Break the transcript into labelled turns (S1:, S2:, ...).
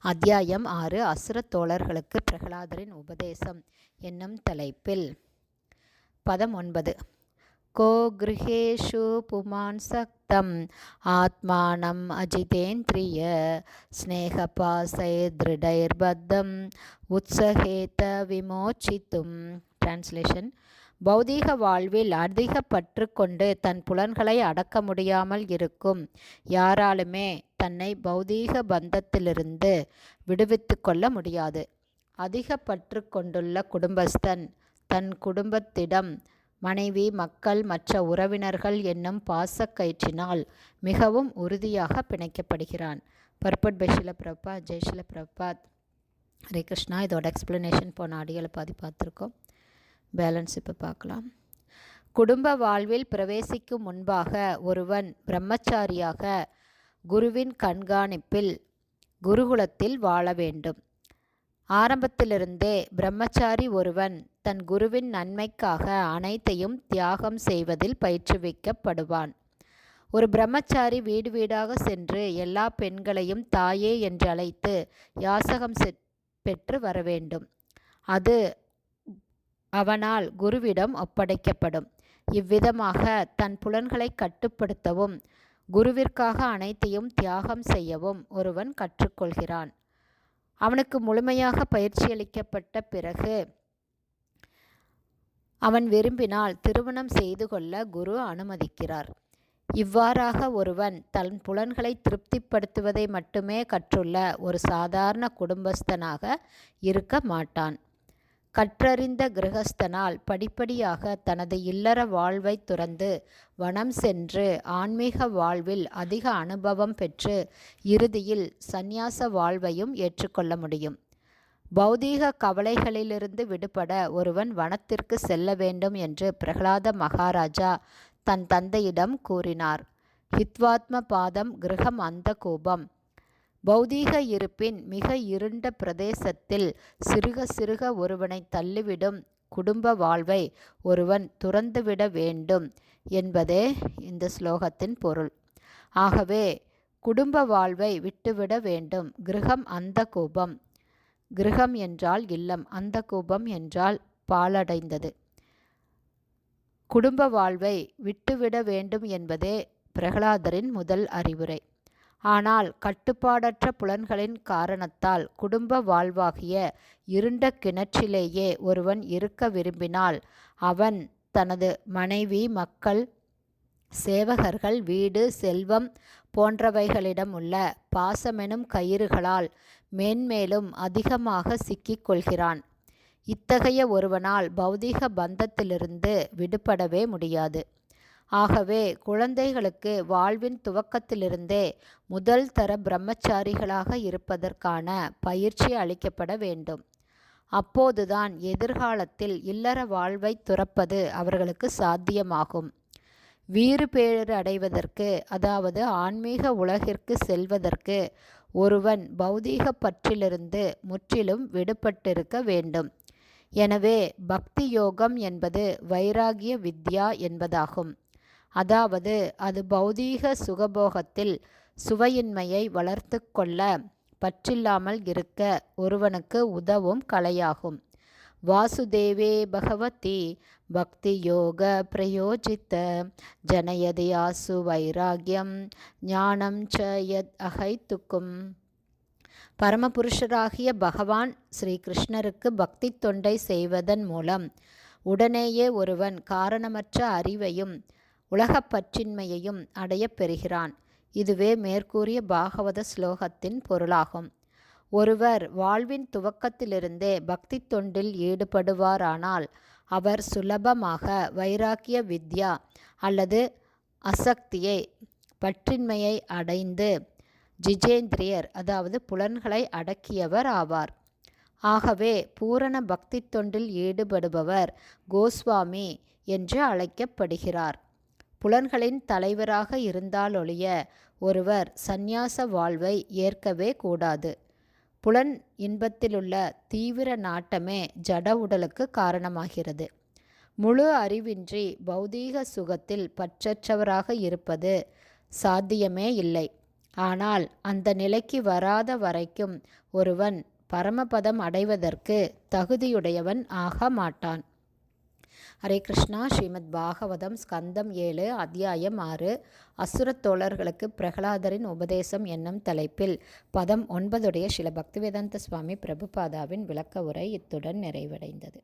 S1: அத்தியாயம் ஆறு அசுரத்தோழர்களுக்கு பிரகலாதரின் உபதேசம் என்னும் தலைப்பில். பதம் ஒன்பது கோ கிருஹேஷு புமான் சக்தம் ஆத்மானம் அஜிதேந்திரிய ஸ்னேகபாசை திருடைர்பத்தம் உத்சகேத விமோச்சித்தும். டிரான்ஸ்லேஷன் பௌதீக வாழ்வில் அதிக பற்று கொண்டு தன் புலன்களை அடக்க முடியாமல் இருக்கும். யாராலுமே தன்னை பௌதீக பந்தத்திலிருந்து விடுவித்து கொள்ள முடியாது. அதிக பற்று கொண்டுள்ள குடும்பஸ்தன் தன் குடும்பத்திடம் மனைவி மக்கள் மற்ற உறவினர்கள் என்னும் பாசக்கயிற்றினால் மிகவும் உறுதியாக பிணைக்கப்படுகிறான். பர்பட் பெஷில பிரபாத் ஜெய்ஷில பிரபாத் ஹரே கிருஷ்ணா. இதோட எக்ஸ்ப்ளனேஷன் போன ஆடியோவில் பாதி பார்த்துருக்கோம். பேலன்ஸ் இப்போ பார்க்கலாம் குடும்ப வாழ்வில் பிரவேசிக்கும் முன்பாக ஒருவன் பிரம்மச்சாரியாக குருவின் கண்காணிப்பில் குருகுலத்தில் வாழ வேண்டும். ஆரம்பத்திலிருந்தே பிரம்மச்சாரி ஒருவன் தன் குருவின் நன்மைக்காக அனைத்தையும் தியாகம் செய்வதில் பயிற்றுவிக்கப்படுவான். ஒரு பிரம்மச்சாரி வீடு வீடாக சென்று எல்லா பெண்களையும் தாயே என்று அழைத்து யாசகம் பெற்று வர வேண்டும். அது அவனால் குருவிடம் ஒப்படைக்கப்படும். இவ்விதமாக தன் புலன்களை கட்டுப்படுத்தவும் குருவிற்காக அனைத்தையும் தியாகம் செய்யவும் ஒருவன் கற்றுக்கொள்கிறான். அவனுக்கு முழுமையாக பயிற்சியளிக்கப்பட்ட பிறகு அவன் விரும்பினால் திருமணம் செய்து கொள்ள குரு அனுமதிக்கிறார். இவ்வாறாக ஒருவன் தன் புலன்களை திருப்திப்படுத்துவதை மட்டுமே கற்றுள்ள ஒரு சாதாரண குடும்பஸ்தனாக இருக்க மாட்டான். கற்றறிந்த கிரகஸ்தனால் படிப்படியாக தனது இல்லற வாழ்வை துறந்து வனம் சென்று ஆன்மீக வாழ்வில் அதிக அனுபவம் பெற்று இறுதியில் சந்நியாச வாழ்வையும் ஏற்றுக்கொள்ள முடியும். பௌதீக கவலைகளிலிருந்து விடுபட ஒருவன் வனத்திற்கு செல்ல வேண்டும் என்று பிரகலாத மகாராஜா தன் தந்தையிடம் கூறினார். ஹித்வாத்ம பாதம் கிரகம் அந்த கோபம். பௌதீக இருப்பின் மிக இருண்ட பிரதேசத்தில் சிறுக சிறுக ஒருவனை தள்ளிவிடும் குடும்ப வாழ்வை ஒருவன் துறந்துவிட வேண்டும் என்பதே இந்த ஸ்லோகத்தின் பொருள். ஆகவே குடும்ப வாழ்வை விட்டுவிட வேண்டும். கிரகம் அந்த கோபம். கிரகம் என்றால் இல்லம். அந்த கோபம் என்றால் பாலடைந்தது குடும்ப வாழ்வை விட்டுவிட வேண்டும் என்பதே பிரகலாதரின் முதல் அறிவுரை. ஆனால் கட்டுப்பாடற்ற புலன்களின் காரணத்தால் குடும்ப வாழ்வாகிய இருண்ட கிணற்றிலேயே ஒருவன் இருக்க விரும்பினால் அவன் தனது மனைவி மக்கள் சேவகர்கள் வீடு செல்வம் போன்றவைகளிடம் உள்ள பாசமெனும் கயிறுகளால் மேன்மேலும் அதிகமாக சிக்கிக் கொள்கிறான். இத்தகைய ஒருவனால் பௌதீக பந்தத்திலிருந்து விடுபடவே முடியாது. ஆகவே குழந்தைகளுக்கு வாழ்வின் துவக்கத்திலிருந்தே முதல் தர பிரம்மச்சாரிகளாக இருப்பதற்கான பயிற்சி அளிக்கப்பட வேண்டும். அப்போதுதான் எதிர்காலத்தில் இல்லற வாழ்வை துறப்பது அவர்களுக்கு சாத்தியமாகும். வீறு பேறு அடைவதற்கு அதாவது ஆன்மீக உலகிற்கு செல்வதற்கு ஒருவன் பௌதீக பற்றிலிருந்து முற்றிலும் விடுபட்டிருக்க வேண்டும். எனவே பக்தி யோகம் என்பது வைராகிய வித்யா என்பதாகும். அதாவது அது பௌதீக சுகபோகத்தில் சுவையின்மையை வளர்த்து கொள்ள பற்றில்லாமல் இருக்க ஒருவனுக்கு உதவும் கலையாகும். வாசுதேவே பகவதி பக்தி யோக பிரயோஜித்த ஜனயதியாசு வைராகியம் ஞானம் ச யத் அகைத்துக்கும். பரமபுருஷராகிய பகவான் ஸ்ரீ கிருஷ்ணருக்கு பக்தி தொண்டை செய்வதன் மூலம் உடனேயே ஒருவன் காரணமற்ற அறிவையும் உலகப் பற்றின்மையையும் அடையப் பெறுகிறான். இதுவே மேற்கூறிய பாகவத ஸ்லோகத்தின் பொருளாகும். ஒருவர் வாழ்வின் துவக்கத்திலிருந்தே பக்தி தொண்டில் ஈடுபடுவாரானால் அவர் சுலபமாக வைராக்கிய வித்யா அல்லது அசக்தியை பற்றின்மையை அடைந்து ஜிஜேந்திரியர் அதாவது புலன்களை அடக்கியவர் ஆவார். ஆகவே பூரண பக்தி தொண்டில் ஈடுபடுபவர் கோஸ்வாமி என்று அழைக்கப்படுகிறார். புலன்களின் தலைவராக இருந்தாலொழிய ஒருவர் சந்நியாச வாழ்வை ஏற்கவே கூடாது. புலன் இன்பத்திலுள்ள தீவிர நாட்டமே ஜட உடலுக்கு காரணமாகிறது. முழு அறிவின்றி பௌதீக சுகத்தில் பற்றற்றவராக இருப்பது சாத்தியமே இல்லை. ஆனால் அந்த நிலைக்கு வராத வரைக்கும் ஒருவன் பரமபதம் அடைவதற்கு தகுதியுடையவன் ஆக மாட்டான். ஹரே கிருஷ்ணா. ஸ்ரீமத் பாகவதம் ஸ்கந்தம் ஏழு அத்தியாயம் ஆறு. அசுரத் தோழர்களுக்கு பிரகலாதரின் உபதேசம் என்னும் தலைப்பில் பதம் ஒன்பதுடைய சில பக்திவேதாந்த சுவாமி பிரபுபாதாவின் விளக்க உரை இத்துடன் நிறைவடைந்தது.